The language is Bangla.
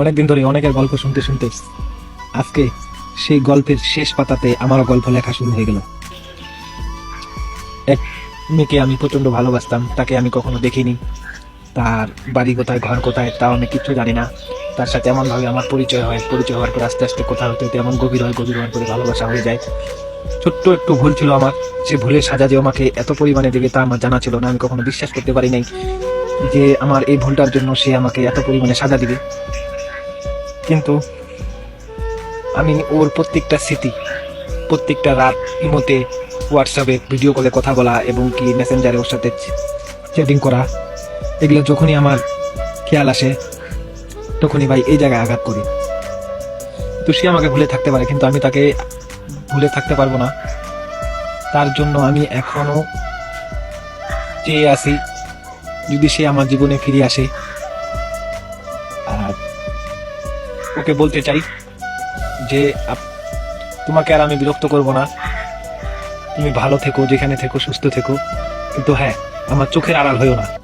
অনেকদিন ধরে অনেকের গল্প শুনতে শুনতে আজকে সেই গল্পের শেষ পাতাতে আমারও গল্প লেখা শুরু হয়ে গেল। এক মেয়েকে আমি প্রচণ্ড ভালোবাসতাম, তাকে আমি কখনো দেখিনি। তার বাড়ি কোথায়, ঘর কোথায়, তাও আমি কিচ্ছু জানি না। তার সাথে এমনভাবে আমার পরিচয় হয়, পরিচয় হওয়ার পর আস্তে আস্তে কোথাও হতে হতে এমন গভীর হয়, গভীর হওয়ার পরে ভালোবাসা হয়ে যায়। ছোট্ট একটু ভুল ছিল আমার, সে ভুলের সাজা যে আমাকে এত পরিমাণে দেবে তা আমার জানা ছিল না, আমি কখনো বিশ্বাস করতে পারি নাই যে আমার এই ভুলটার জন্য সে আমাকে এত পরিমাণে সাজা দিবে। কিন্তু আমি ওর প্রত্যেকটা স্মৃতি, প্রত্যেকটা রাত মতে হোয়াটসঅ্যাপে ভিডিও কলে কথা বলা এবং কি মেসেঞ্জারে ওর সাথে চ্যাটিং করা, এগুলো যখনই আমার খেয়াল আসে, তখনই ভাই এই জায়গায় আঘাত করি। তো সে আমাকে ভুলে থাকতে পারে, কিন্তু আমি তাকে ভুলে থাকতে পারব না। তার জন্য আমি এখনও চেয়ে আসি যদি সে আমার জীবনে ফিরে আসে ওকে বলতে চাই যে তোমাকে আর আমি বিরক্ত করব না। তুমি ভালো থেকো, যেখানে থেকো, সুস্থ থেকো। কিন্তু হ্যাঁ আমার চোখের আড়াল হয়েও না।